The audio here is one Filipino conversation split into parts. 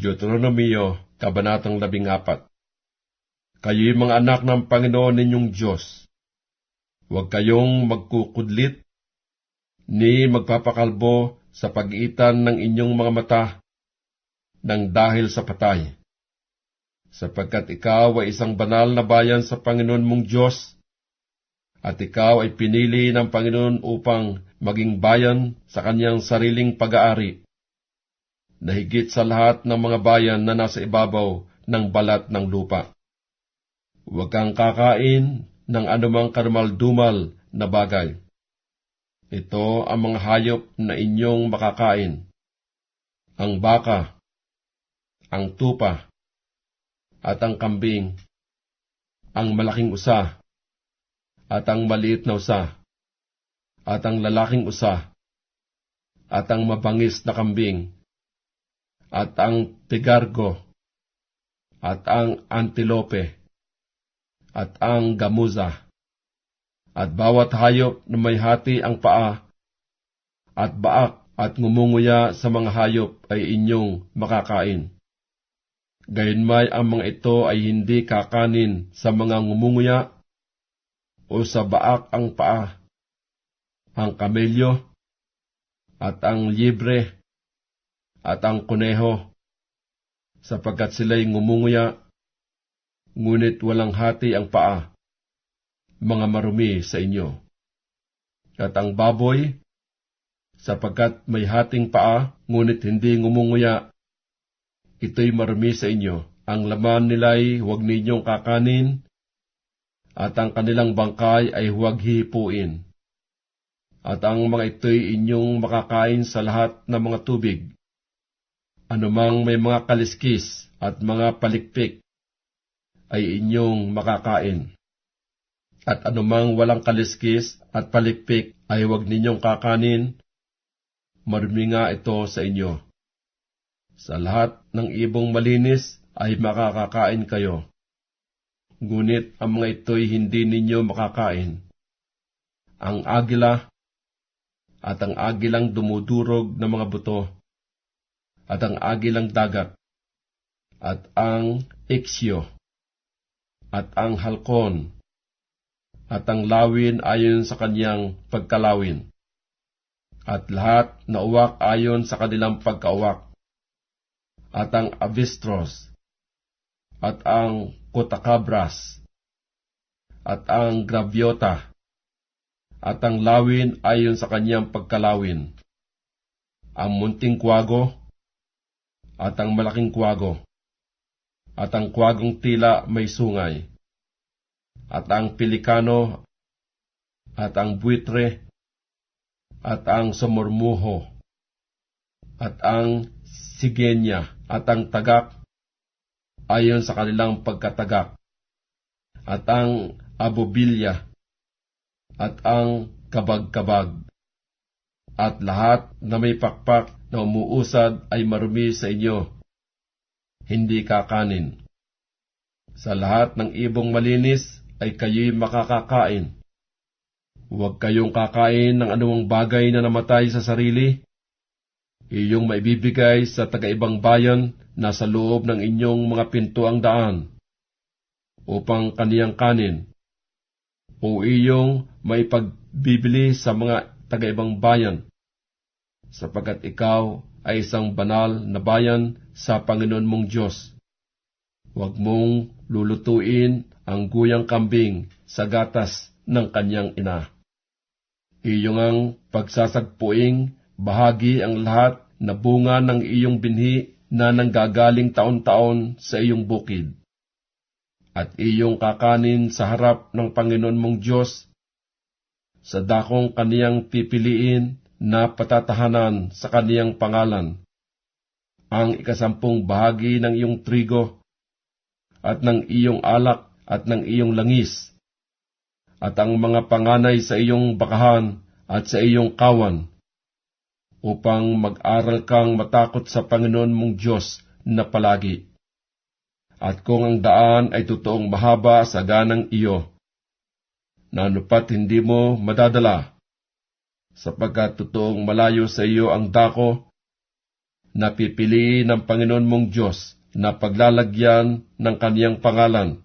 Deuteronomio, Kabanatang 14 Kayo'y mga anak ng Panginoon ninyong Diyos. Huwag kayong magkukudlit, ni magpapakalbo sa pagitan ng inyong mga mata ng dahil sa patay. Sapagkat ikaw ay isang banal na bayan sa Panginoon mong Diyos, at ikaw ay pinili ng Panginoon upang maging bayan sa kanyang sariling pag-aari, na higit sa lahat ng mga bayan na nasa ibabaw ng balat ng lupa. Huwag kang kakain ng anumang karumal-dumal na bagay. Ito ang mga hayop na inyong makakain. Ang baka, ang tupa, at ang kambing, ang malaking usa, at ang maliit na usa, at ang lalaking usa, at ang mabangis na kambing, at ang tigargo, at ang antilope, at ang gamuza, at bawat hayop na may hati ang paa, at baak at ngumunguya sa mga hayop ay inyong makakain. Gayunmay ang mga ito ay hindi kakanin sa mga ngumunguya o sa baak ang paa, ang kamelyo, at ang libre, at ang kuneho, sapagkat sila'y ngumunguya, ngunit walang hati ang paa, mga marumi sa inyo. At ang baboy, sapagkat may hating paa, ngunit hindi ngumunguya, ito'y marumi sa inyo. Ang laman nila'y huwag ninyong kakanin, at ang kanilang bangkay ay huwag hipuin. At ang mga ito'y inyong makakain sa lahat ng mga tubig. Anumang may mga kaliskis at mga palikpik ay inyong makakain. At anumang walang kaliskis at palikpik ay huwag ninyong kakanin, marumi nga ito sa inyo. Sa lahat ng ibong malinis ay makakakain kayo. Ngunit ang mga ito'y hindi ninyo makakain. Ang agila at ang agilang dumudurog na mga buto at ang agilang dagat at ang iksyo at ang halkon at ang lawin ayon sa kanyang pagkalawin at lahat na uwak ayon sa kanilang pagkauwak at ang avistros at ang kotakabras, at ang gravyota, at ang lawin ayon sa kanyang pagkalawin, ang munting kwago, at ang malaking kwago, at ang kwagong tila may sungay, at ang pilikano, at ang buitre, at ang sumurmuho, at ang sigenya, at ang tagak, ayon sa kanilang pagkatagak, at ang abobilya, at ang kabag-kabag, at lahat na may pakpak na umuusad ay marumi sa inyo, hindi kakanin. Sa lahat ng ibong malinis ay kayo'y makakakain. Huwag kayong kakain ng anumang bagay na namatay sa sarili, iyong maibibigay sa tagaibang bayan nasa loob ng inyong mga pintuang daan upang kaniyang kanin o iyong maipagbibili sa mga tagaibang bayan sapagkat ikaw ay isang banal na bayan sa Panginoon mong Diyos. Huwag mong lulutuin ang guyang kambing sa gatas ng kanyang ina. Iyong ang pagsasagpuing bahagi ang lahat na bunga ng iyong binhi na nanggagaling taon-taon sa iyong bukid. At iyong kakanin sa harap ng Panginoon mong Diyos sa dakong kaniyang pipiliin na patatahanan sa kaniyang pangalan. Ang ikasampung bahagi ng iyong trigo at ng iyong alak at ng iyong langis at ang mga panganay sa iyong bakahan at sa iyong kawan upang mag-aral kang matakot sa Panginoon mong Diyos na palagi. At kung ang daan ay totoong mahaba sa ganang iyo, na anupat hindi mo madadala, sapagkat totoong malayo sa iyo ang dako, na pipili ng Panginoon mong Diyos na paglalagyan ng kaniyang pangalan.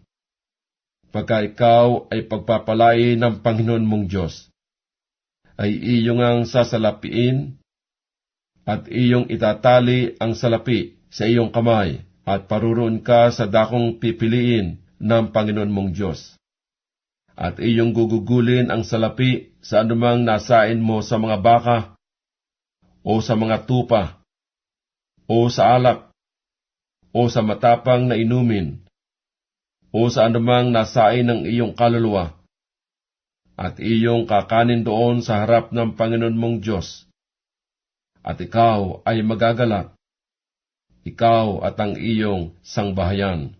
Pagka ikaw ay pagpapalain ng Panginoon mong Diyos, ay iyong ang sasalapiin at iyong itatali ang salapi sa iyong kamay at paruroon ka sa dakong pipiliin ng Panginoon mong Diyos. At iyong gugugulin ang salapi sa anumang nasain mo sa mga baka, o sa mga tupa, o sa alak, o sa matapang na inumin, o sa anumang nasain ng iyong kaluluwa, at iyong kakanin doon sa harap ng Panginoon mong Diyos. At ikaw ay magagalak, ikaw at ang iyong sangbahayan.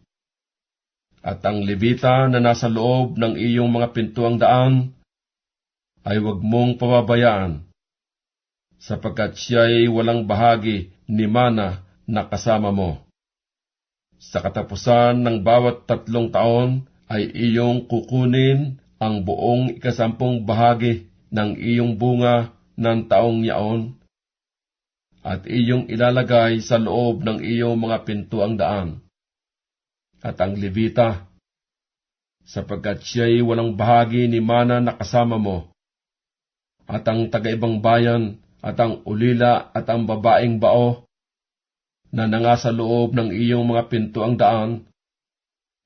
At ang libita na nasa loob ng iyong mga pintuang daan, ay huwag mong pababayaan, sapagkat siya'y walang bahagi ni mana na kasama mo. Sa katapusan ng bawat tatlong taon ay iyong kukunin ang buong ikasampung bahagi ng iyong bunga ng taong yaon at iyong ilalagay sa loob ng iyong mga pintuang daan. At ang Levita, sapagkat siya'y walang bahagi ni mana na kasama mo, at ang tagaibang bayan, at ang ulila at ang babaeng bao, na nanga sa loob ng iyong mga pintuang daan,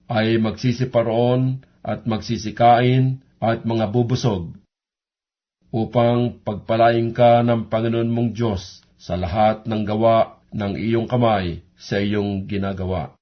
ay magsisiparoon at magsisikain at mga bubusog, upang pagpalain ka ng Panginoon mong Diyos sa lahat ng gawa ng iyong kamay sa iyong ginagawa.